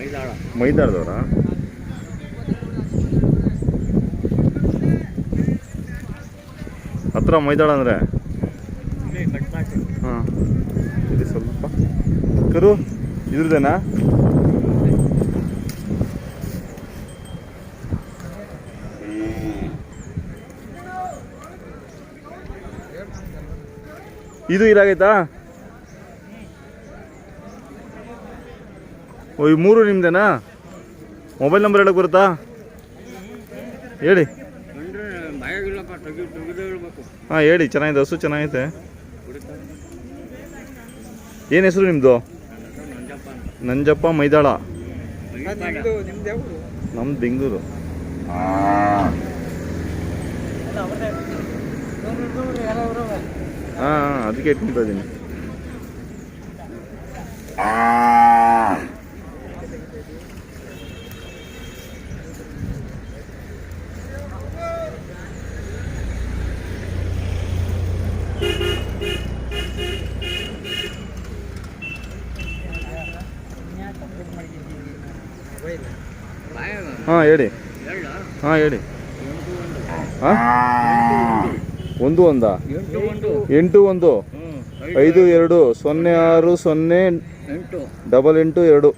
ಮೈದಾಳ ಮೈದಾಳದವ್ರಾ? ಹತ್ರ ಮೈದಾಳ ಅಂದರೆ? ಹಾಂ. ಇದು ಸ್ವಲ್ಪ. ಕರು ಇದ್ರದ್ದೇನಾ ಇದು ಇದಾಗೈತಾ? ಈ ಮೂರು ನಿಮ್ದೇನಾ? ಮೊಬೈಲ್ ನಂಬರ್ ಹೇಳಕ್ ಬರುತ್ತಾ? ಹೇಳಿ. ಹಾಂ ಹೇಳಿ ಚೆನ್ನಾಗಿದೆ ಹಸು ಚೆನ್ನಾಗೈತೆ. ಏನು ಹೆಸರು ನಿಮ್ಮದು ನಂಜಪ್ಪ ಮೈದಾಳ. ನಮ್ದು ಬೆಂಗಳೂರು. ಹಾಂ ಹಾಂ ಅದಕ್ಕೆ ಇಟ್ಕೊಂತ ಇದ್ದೀನಿ ಹಾಂ ಹೇಳಿ. ಹಾಂ ಹೇಳಿ. ಒಂದು ಹಾಂ? ಒಂದು ಒಂದಾ? ಎಂಟು ಒಂದು? ಐದು ಎರಡು ಸೊನ್ನೆ ಆರು ಸೊನ್ನೆ ಡಬಲ್ ಎಂಟು ಎರಡು.